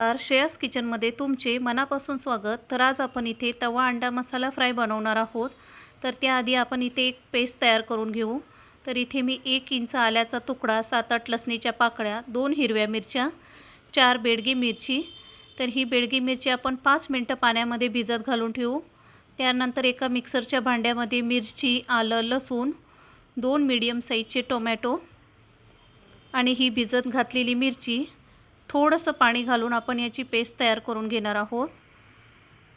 नमस्कार श्रेयस किचनमध्ये तुमचे मनापासून स्वागत. तर आज आपण इथे तवा अंडा मसाला फ्राय बनवणार आहोत. तर त्याआधी आपण इथे एक पेस्ट तयार करून घेऊ. तर इथे मी एक इंच आल्याचा तुकडा सात आठ लसणीच्या पाकळ्या दोन हिरव्या मिरच्या चार बेडगी मिरची. तर ही बेडगी मिरची आपण पाच मिनटं पाण्यामध्ये भिजत घालून ठेवू. त्यानंतर एका मिक्सरच्या भांड्यामध्ये मिरची आलं लसूण दोन मीडियम साईजचे टोमॅटो आणि ही भिजत घातलेली मिरची. थोडंसं पाणी घालून आपण याची पेस्ट तयार करून घेणार आहोत.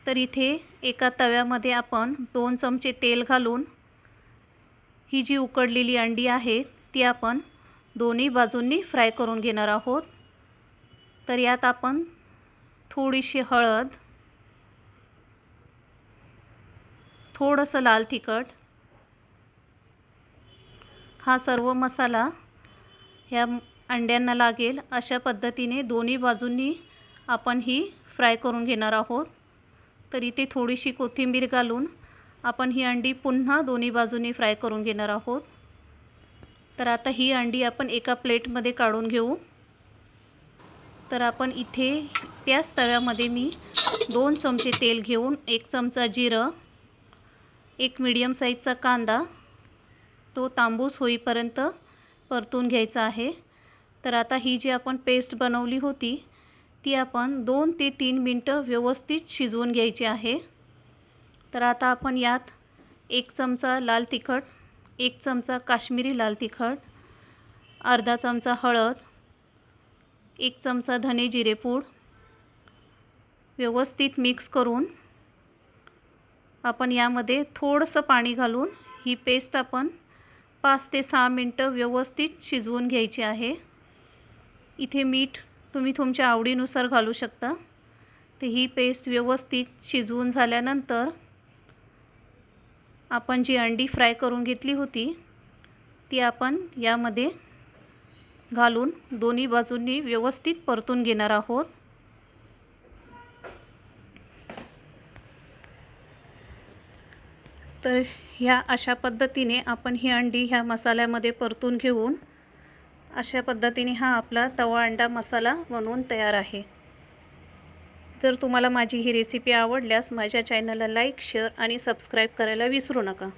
तर इथे एका तव्यामध्ये आपण दोन चमचे तेल घालून ही जी उकडलेली अंडी आहे ती आपण दोन्ही बाजूंनी फ्राय करून घेणार आहोत. तर यात आपण थोडीशी हळद थोडंसं लाल तिखट हा सर्व मसाला ह्या अंड्यांना लागेल. अशा पद्धतीने दोन्ही बाजूंनी आपण ही फ्राय करून घेणार आहोत. तर इथे थोडीशी कोथिंबीर घालून आपण ही अंडी पुन्हा दोन्ही बाजूंनी फ्राय करून घेणार आहोत. तर आता ही अंडी आपण एका प्लेटमध्ये काढून घेऊ. तर आपण इथे त्याच तव्यामध्ये मी दोन चमचे तेल घेऊन एक चमचा जिरं एक मीडियम साईजचा कांदा तो तांबूस होईपर्यंत परतून घ्यायचा आहे. तर आता ही जी आपण पेस्ट बनवली होती ती आपण दोन ते तीन मिनटं व्यवस्थित शिजवून घ्यायची आहे. तर आता आपण यात एक चमचा लाल तिखट एक चमचा काश्मीरी लाल तिखट अर्धा चमचा हळद एक चमचा धने जिरेपूड व्यवस्थित मिक्स करून आपण यामध्ये थोडंसं पाणी घालून ही पेस्ट आपण पाच ते सहा मिनटं व्यवस्थित शिजवून घ्यायची आहे. इथे मीठ तुम्ही तुमच्या आवडीनुसार घालू शकता. तर ही पेस्ट व्यवस्थित शिजवून झाल्यानंतर आपण जी अंडी फ्राय करून घेतली होती ती आपण यामध्ये घालून दोन्ही बाजूंनी व्यवस्थित परतून घेणार आहोत. तर ह्या अशा पद्धतीने आपण ही अंडी ह्या मसाल्यामध्ये परतून घेऊन अशा पद्धतीने हा आपला तवा अंडा मसाला बनवून तयार आहे. जर तुम्हाला माझी ही रेसिपी आवडल्यास माझ्या चॅनलला लाईक शेअर आणि सबस्क्राईब करायला विसरू नका.